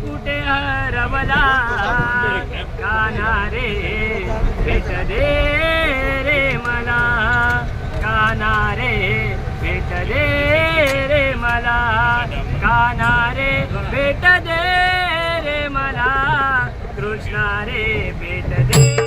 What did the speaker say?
कुठे हरवला? काना रे भेट दे रे मला. काना रे भेट दे रे मला. काना रे भेट दे रे मला. कृष्णा रे भेट